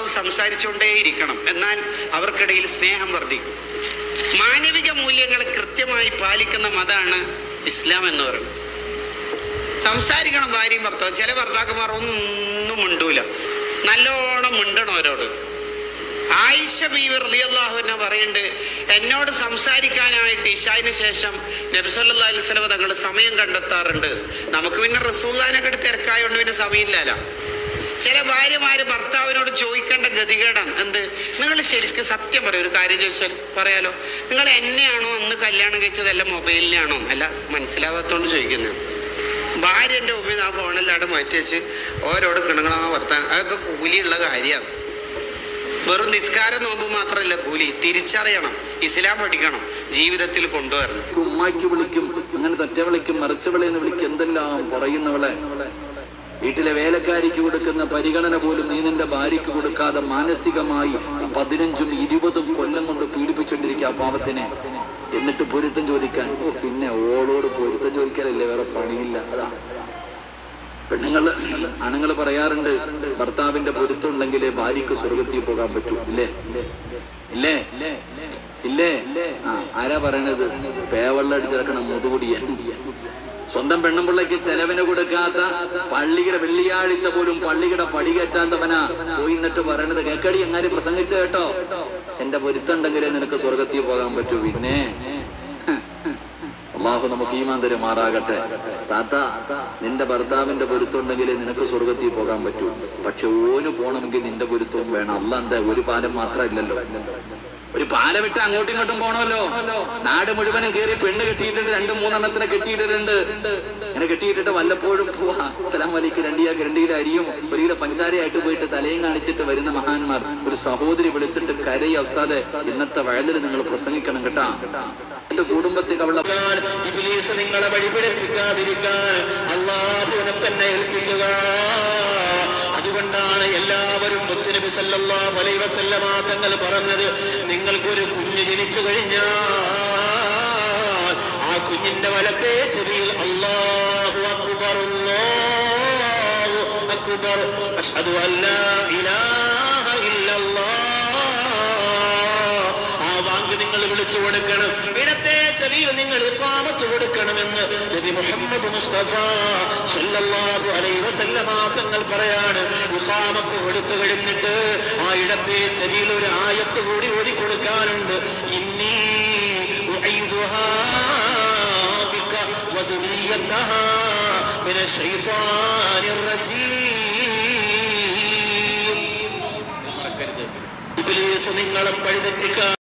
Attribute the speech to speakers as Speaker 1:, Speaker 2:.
Speaker 1: ഭർത്താവ് സംസാരിച്ചുകൊണ്ടേയിരിക്കണം. എന്നാൽ അവർക്കിടയിൽ സ്നേഹം വർദ്ധിക്കും. മാനവിക മൂല്യങ്ങൾ കൃത്യമായി പാലിക്കുന്ന മതമാണ് ഇസ്ലാം എന്ന് പറയുന്നത്. സംസാരിക്കണം ഭാര്യയും ഭർത്താവും. ചില ഭർത്താക്കന്മാർ ഒന്നും മിണ്ടൂല. നല്ലോണം മിണ്ടണം അവരോട്. ആയിഷ ബീവി റളിയല്ലാഹുവിനെ പറയുന്നുണ്ട് എന്നോട് സംസാരിക്കാനായിട്ട് ഇഷായിന് ശേഷം നബ്സല്ലാ അലൈഹി സ്വലമ തങ്ങൾ സമയം കണ്ടെത്താറുണ്ട്. നമുക്ക് പിന്നെ റസൂല്ലാനൊക്കെ തിരക്കായതുകൊണ്ട് പിന്നെ സമയമില്ലല്ലോ. ചില ഭാര്യമാര് ഭർത്താവിനോട് ഗതികേടാണ് എന്ത്? നിങ്ങൾ ശരിക്കും സത്യം പറയും. ഒരു കാര്യം ചോദിച്ചാൽ പറയാലോ? നിങ്ങൾ എന്നെയാണോ അന്ന് കല്യാണം കഴിച്ചതല്ല മൊബൈലിനാണോ? അല്ല മനസ്സിലാവാത്തോണ്ട് ചോദിക്കുന്നത് ഭാര്യ എന്റെ ഉമ്മ ആ ഫോണെല്ലാം മാറ്റി വെച്ച് ഓരോട് കിണങ്ങളാ വർത്താൻ അതൊക്കെ കൂലിയുള്ള കാര്യമാണ്. വെറും നിസ്കാരം നോമ്പ് മാത്രമല്ല കൂലി. തിരിച്ചറിയണം. ഇസ്ലാം പഠിക്കണം. ജീവിതത്തിൽ കൊണ്ടുവരണം.
Speaker 2: ഉമ്മാക്കി വിളിക്കും അങ്ങനെ തറ്റ വിളിക്കും മറിച്ച വിളയെന്ന് വിളിക്കും എന്തെല്ലാം പറയുന്നവളെ. വീട്ടിലെ വേലക്കാരിക്ക് കൊടുക്കുന്ന പരിഗണന പോലും നീ നിന്റെ ഭാര്യയ്ക്ക് കൊടുക്കാതെ മാനസികമായി പതിനഞ്ചും ഇരുപതും കൊല്ലം കൊണ്ട് പീഡിപ്പിച്ചുകൊണ്ടിരിക്കുക ആ പാവത്തിനെ. എന്നിട്ട് പൊരുത്തം ചോദിക്കാൻ ഓ പിന്നെ ഓളോട് പൊരുത്തം ചോദിക്കാനല്ലേ വേറെ പണിയില്ല. അതാ. പെണ്ണുങ്ങൾ ആണുങ്ങൾ പറയാറുണ്ട് ഭർത്താവിന്റെ പൊരുത്തം ഉണ്ടെങ്കിലേ ഭാര്യക്ക് സ്വർഗത്തിൽ പോകാൻ പറ്റൂ. ഇല്ലേ? ഇല്ലേ? ഇല്ലേ? ആ ആരാ പറയണത്? പേവെള്ളം അടിച്ചിറക്കണം സ്വന്തം പെണ്ണുമ്പിള്ളയ്ക്ക് ചെലവിന് കൊടുക്കാത്ത പള്ളിയുടെ വെള്ളിയാഴ്ച പോലും പള്ളിയുടെ പടി കയറ്റാത്തവനാ പോയി എന്നിട്ട് പറയണത്. കേക്കടി എങ്ങാരി പ്രസംഗിച്ച കേട്ടോ. എന്റെ പൊരുത്തുണ്ടെങ്കിലേ നിനക്ക് സ്വർഗത്തിൽ പോകാൻ പറ്റൂ. പിന്നെ? അള്ളാഹു നമുക്ക് ഈമാൻ തരുമാറാകട്ടെ താത്ത നിന്റെ ഭർത്താവിന്റെ പൊരുത്തുണ്ടെങ്കിലേ നിനക്ക് സ്വർഗത്തിൽ പോകാൻ പറ്റൂ. പക്ഷെ ഓന് പോണമെങ്കിൽ നിന്റെ പൊരുത്തവും വേണം. അല്ല എന്താ? ഒരു പാലം മാത്രമല്ലല്ലോ പാലം വിട്ട് അങ്ങോട്ടും ഇങ്ങോട്ടും പോണമല്ലോ. നാട് മുഴുവനും കയറി പെണ്ണ് കെട്ടിയിട്ടുണ്ട് രണ്ടും മൂന്നെണ്ണത്തിനെ കിട്ടിയിട്ടുണ്ട് അങ്ങനെ കെട്ടിയിട്ടിട്ട് വല്ലപ്പോഴും പോവാ. സലാം വലിക്ക് രണ്ടിയാക്ക് രണ്ട് കിലോ അരിയും ഒരു കിലോ പഞ്ചാരയായിട്ട് പോയിട്ട് തലയും കാണിച്ചിട്ട് വരുന്ന മഹാന്മാർ. ഒരു സഹോദരി വിളിച്ചിട്ട് കരയി അവസ്ഥാതെ ഇന്നത്തെ വയലിൽ നിങ്ങൾ പ്രസംഗിക്കണം കേട്ടാ. എന്റെ കുടുംബത്തിൽ അവളെ
Speaker 3: നിങ്ങളെ വഴിപിടിപ്പിക്കാതിരിക്കാൻ തന്നെ ഏൽപ്പിക്കുക. അതുകൊണ്ടാണ് എല്ലാവരും അലൈഹി വസല്ലമ തങ്ങൾ പറഞ്ഞത്. നിങ്ങൾക്കൊരു ജനിച്ചു കഴിഞ്ഞാൽ ആ കുഞ്ഞിന്റെ വലത്തെ ചെവിയിൽ അല്ലാഹു അക്ബർ അക്ബർ. അഷ്ഹദു അല്ലാ ഇലാഹ ഇല്ലല്ലാഹ്. ആ വാങ്ക് നിങ്ങൾ വിളിച്ചു കൊടുക്കണം. ഇടത്തെ ചെവിയിൽ നിങ്ങൾ ഇഖാമത്ത് കൊടുക്കണമെന്ന് നബി മുഹമ്മദ് മുസ്തഫ സല്ലല്ലാഹു അലൈഹി വസല്ലമ തങ്ങൾ പറയാണ്. ഇഖാമത്ത് കൊടുത്തു കഴിഞ്ഞിട്ട് ആ ഇടത്തെ ചെവിയിൽ ഒരു ആയത്ത് കൂടി ഓതി കൊടുക്കാനുണ്ട് മിന ശൈത്താനിർ റജീം. ഇബ്ലീസ് നിങ്ങളെ പഴുതെറ്റിക്കാൻ